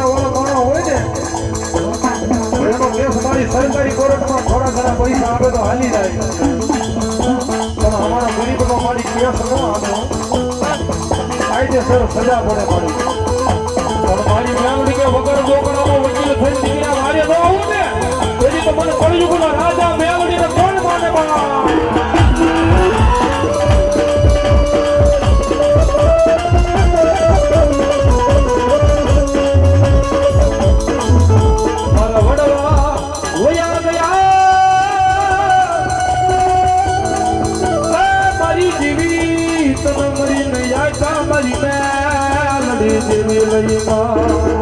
હોય ને મારી સરકારી કોર્ટમાં થોડા ઘણા પૈસા આપે તો હાલી જાય. પણ અમારા ગરીબનો મારી કેસ ન આપે. કાયદેસર સજા પડે મારી. ਬੈਠਾ ਮਰੀ ਮੈਂ ਲੜੀ ਜਿਵੇਂ ਲਈ ਮਾਂ।